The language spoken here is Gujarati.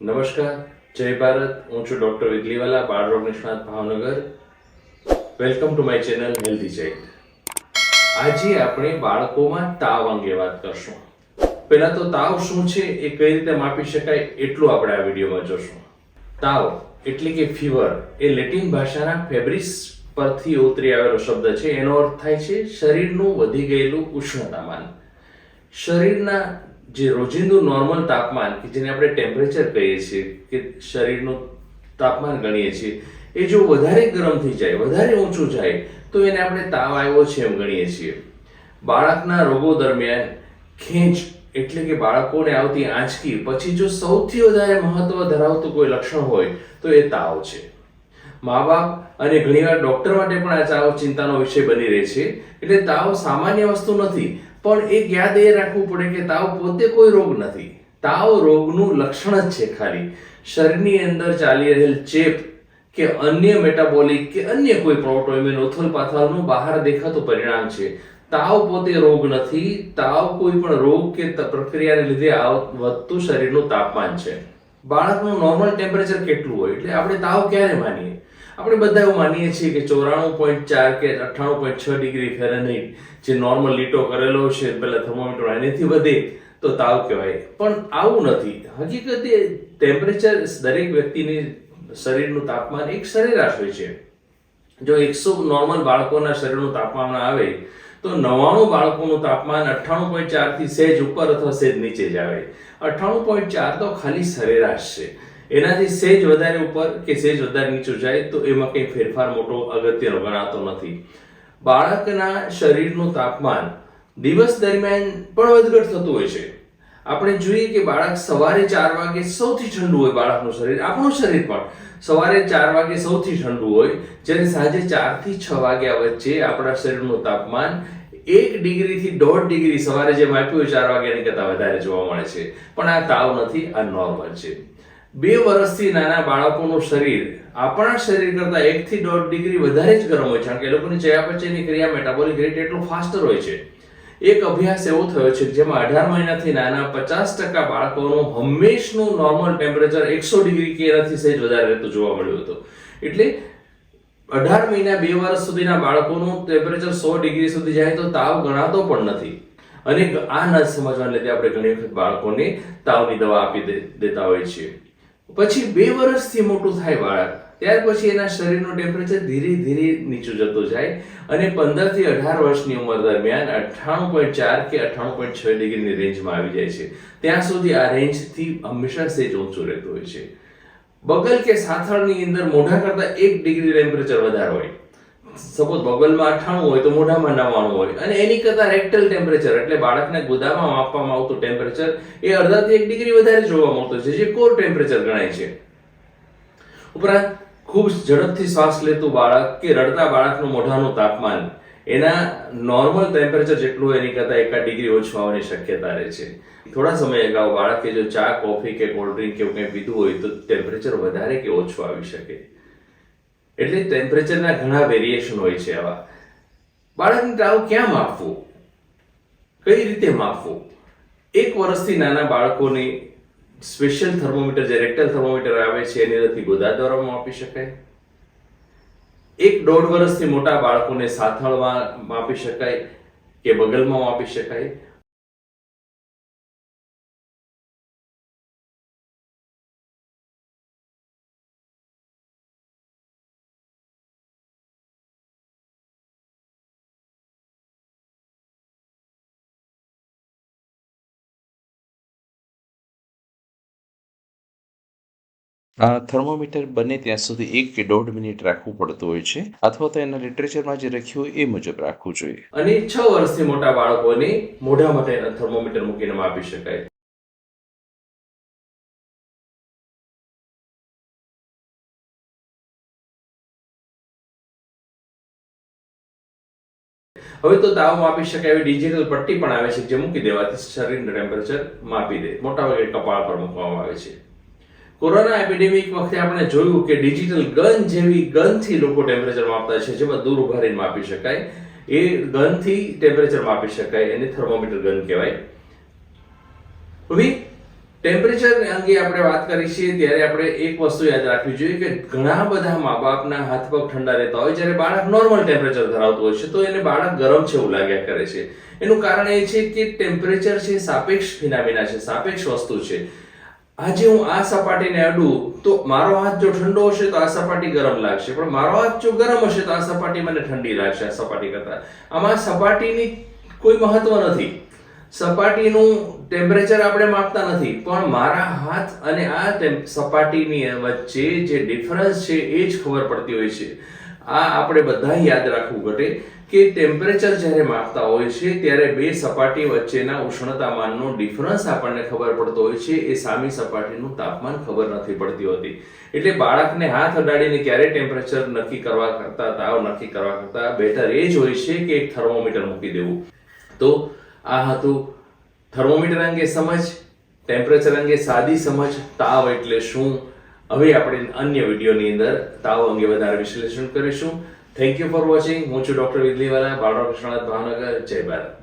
નમસ્કાર, જય ભારત. હું છું ડોક્ટર વિગલીવાલા બાળરોગ નિષ્ણાત Bhavnagar. Welcome to my channel, healthy chat. આજે આપણે બાળકોમાં તાવ અંગે વાત કરશું. પહેલા તો તાવ શું છે, એ કઈ રીતે માપી શકાય, એટલું આપણે આ વિડીયોમાં જોશું. તાવ એટલે કે ફીવર, એ લેટિન ભાષાના ફેબ્રિસ પરથી ઉતરી આવેલો શબ્દ છે. એનો અર્થ થાય છે, શરીરનું વધી ગયેલું ઉષ્ણતામાન. શરીરના જે રોજિંદુ નોર્મલ તાપમાન કે જેને આપણે ટેમ્પરેચર કહીએ છીએ કે શરીરનું તાપમાન ગણીએ છીએ, એ જો વધારે ગરમ થઈ જાય, વધારે ઊંચું જાય, તો એને આપણે તાવ આવ્યો છે એમ ગણીએ છીએ. બાળકના રોગો દરમિયાન ખેંચ એટલે કે બાળકોને આવતી આંચકી પછી જો સૌથી વધારે મહત્વ ધરાવતું કોઈ લક્ષણ હોય, તો એ તાવ છે. મા બાપ અને ઘણીવાર ડોક્ટર માટે પણ આ તાવ ચિંતાનો વિષય બની રહે છે. એટલે તાવ સામાન્ય વસ્તુ નથી પણ એક યાદ એ રાખવું પડે કે તાવ પોતે કોઈ રોગ નથી. તાવ રોગનું લક્ષણ જ છે ખાલી. શરીરની અંદર ચાલી રહેલ ચેપ કે અન્ય મેટાબોલિક કે અન્ય કોઈ પ્રોટોઇમ્યુન ઓથલ પાથલનું બહાર દેખાતું પરિણામ છે. તાવ પોતે રોગ નથી. તાવ કોઈ પણ રોગ કે પ્રક્રિયાને લીધે વધતું શરીરનું તાપમાન છે. બાળકનું નોર્મલ ટેમ્પરેચર કેટલું હોય? એટલે આપણે તાવ ક્યારે માનીએ? આપણે બધા એવું માનીએ છીએ કે ચોરાણું પોઈન્ટ ચાર કે અઠ્ઠાણું પોઈન્ટ છ ડિગ્રી ફેરનહીટ જે નોર્મલ લીટો કરેલો છે પેલા થર્મોમીટર એનાથી વધે તો તાવ કહેવાય. પણ આવું નથી. હકીકતે ટેમ્પરેચર દરેક વ્યક્તિની શરીરનું તાપમાન એક સરેરાશ હોય છે. જો એકસો નોર્મલ બાળકોના શરીરનું તાપમાન આવે, તો નવ્વાણું બાળકોનું તાપમાન અઠ્ઠાણું પોઈન્ટ ચારથી સહેજ ઉપર અથવા સહેજ નીચે જ આવે. અઠ્ઠાણું પોઈન્ટ ચાર તો ખાલી સરેરાશ છે. એનાથી સેજ વધારે ઉપર કે સેજ વધારે નીચું જાય તો એમાં કંઈ ફેરફાર મોટો અગત્યનો ગણાતો નથી. બાળકના શરીરનું તાપમાન દિવસ દરમિયાન પણ વધઘટ થતું હોય છે. આપણે જોઈએ કે બાળક સવારે ચાર વાગે સૌથી ઠંડુ હોય બાળકનું શરીર, આપણું શરીર પણ. સવારે ચાર વાગે સૌથી ઠંડુ હોય, જ્યારે સાંજે ચારથી છ વાગ્યા વચ્ચે આપણા શરીરનું તાપમાન એક ડિગ્રીથી દોઢ ડિગ્રી સવારે જે માપ્યું હોય, ચાર વાગ્યાની કરતા વધારે જોવા મળે છે. પણ આ તાવ નથી, આ નોર્મલ છે. બે વર્ષથી નાના બાળકોનું શરીર, આપણા શરીર કરતા એક થી દોઢ ડિગ્રી વધારે જ ગરમ હોય છે. કારણ કે એ લોકોની ચયાપચયની ક્રિયા મેટાબોલિક રેટ એટલો ફાસ્ટર હોય છે. એક અભ્યાસ એવો થયો છે જેમાં અઢાર મહિનાથી નાના પચાસ ટકા બાળકોનું હંમેશનું નોર્મલ ટેમ્પરેચર એકસો ડિગ્રી કે એનાથી સહેજ વધારે રહેતું જોવા મળ્યું હતું. એટલે અઢાર મહિના બે વર્ષ સુધીના બાળકોનું ટેમ્પરેચર સો ડિગ્રી સુધી જાય તો તાવ ગણાતો પણ નથી. અને આ ન સમજવાને લીધે આપણે ઘણી વખત બાળકોને તાવની દવા આપી દેતા હોય છીએ. પછી બે વર્ષથી મોટું થાય બાળક. ત્યાર પછી એના શરીરનું ટેમ્પરેચર ધીરે ધીરે નીચું જતું જાય અને પંદરથી અઢાર વર્ષની ઉંમર દરમિયાન અઠ્ઠાણું પોઈન્ટ ચાર કે અઠ્ઠાણું પોઈન્ટ છ ડિગ્રીની રેન્જમાં આવી જાય છે. ત્યાં સુધી આ રેન્જથી હંમેશા સેજ ઊંચું રહેતું હોય છે. બગલ કે સાથળની અંદર મોઢા કરતા એક ડિગ્રી ટેમ્પરેચર વધારે હોય. સપોઝ બબલમાં અઠાણું હોય તો મોઢામાં નવાણું હોય. અને એની કરતા રેક્ટલ ટેમ્પરેચર એટલે બાળકને ગુદામાં માપવામાં આવતું ટેમ્પરેચર એ અડધાથી એક ડિગ્રી વધારે જોવા મળતું છે, જે કોર ટેમ્પરેચર ગણાય છે. ઉપરાંત, ખૂબ ઝડપથી શ્વાસ લેતું બાળક કે રડતા બાળકનું મોઢાનું તાપમાન, એના નોર્મલ ટેમ્પરેચર જેટલું એની કરતાં એકાદ ડિગ્રી ઓછું આવવાની શક્યતા રહે છે. થોડા સમય અગાઉ બાળકે જો ચા કોફી કે કોલ્ડ ડ્રિંક કે એવું કંઈ પીધું હોય તો ટેમ્પરેચર વધારે કે ઓછું આવી શકે? એટલે ટેમ્પરેચરના ઘણા વેરિએશન હોય છે આવા. બાળકને તાવ ક્યાં માપવું? કઈ રીતે માપવું? એક વર્ષથી નાના બાળકોની સ્પેશિયલ થર્મોમીટર જે રેક્ટલ થર્મોમીટર આવે છે, એની રથી ગોદા દ્વારા માપી શકાય. એક દોઢ વર્ષથી મોટા બાળકોને સાથળમાં માપી શકાય કે બગલમાં માપી શકાય. થર્મોમીટર બને ત્યાં સુધી એક કે દોઢ મિનિટ રાખવું પડતું હોય છે, અથવા તો એના લિટરેચરમાં જે રાખ્યું એ મુજબ રાખવું જોઈએ. અને છ વર્ષથી મોટા બાળકોને મોઢા માટે થર્મોમીટર મૂકીને માપી શકાય. હવે તો તાવ માપી શકાય એવી ડિજિટલ પટ્ટી પણ આવે છે, જે મૂકી દેવાથી શરીરનું ટેમ્પરેચર માપી દે. મોટા ભાગે કપાળ પર મૂકવામાં આવે છે. કોરોના એપિડેમિક વખતે આપણે જોયું કે ડિજિટલ ગન જેવી ગનથી લોકો ટેમ્પરેચર માપતા છે, જેમાં દૂર ઊભા માપી શકાય. એ ગનથી ટેમ્પરેચર માપી શકાય, એને થર્મોમીટર ગન કહેવાય. હવે ટેમ્પરેચર અંગે આપણે વાત કરી છીએ, ત્યારે આપણે એક વસ્તુ યાદ રાખવી જોઈએ કે ઘણા બધા મા બાપના હાથ પગ ઠંડા રહેતા હોય, જ્યારે બાળક નોર્મલ ટેમ્પરેચર ધરાવતું હોય છે, તો એને બાળક ગરમ છે એવું લાગ્યા કરે છે. એનું કારણ એ છે કે ટેમ્પરેચર છે સાપેક્ષ ફિનામિના છે, સાપેક્ષ વસ્તુ છે. આજે હું આ સપાટીને અડું, તો મારો હાથ જો ઠંડો હશે તો આ સપાટી ગરમ લાગશે. પણ મારો હાથ જો ગરમ હશે તો આ સપાટી મને ઠંડી લાગશે આ સપાટી કરતા. આમાં સપાટીની કોઈ મહત્વ નથી. સપાટીનું ટેમ્પરેચર આપણે માપતા નથી. પણ મારા હાથ અને આ સપાટીની વચ્ચે જે ડિફરન્સ છે એ જ ખબર પડતી હોય છે. આ આપણે બધા યાદ રાખવું ઘટે કે ટેમ્પરેચર જ્યારે માપતા હોય છે, ત્યારે બે સપાટી વચ્ચેના ઉષ્ણતામાનનો ડિફરન્સ આપણને ખબર પડતો હોય છે. એ સામી સપાટીનું તાપમાન ખબર નથી પડતી હોતી. એટલે બાળકને હાથ અડાડીને ક્યારે ટેમ્પરેચર નક્કી કરવા કરતા, તાવ નક્કી કરવા કરતા બેટર એ જ હોય છે કે એક થર્મોમીટર મૂકી દેવું. તો આ હતું થર્મોમીટર અંગે સમજ ટેમ્પરેચર અંગે સાદી સમજ, તાવ એટલે શું? હવે આપણે અન્ય વિડીયોની અંદર તાવ અંગે વધારે વિશ્લેષણ કરીશું. થેન્ક યુ ફોર વોચિંગ હું છું ડોક્ટર વિદલીવાલા બાળરામ કૃષ્ણનાથ ભાવનગર જય ભારત.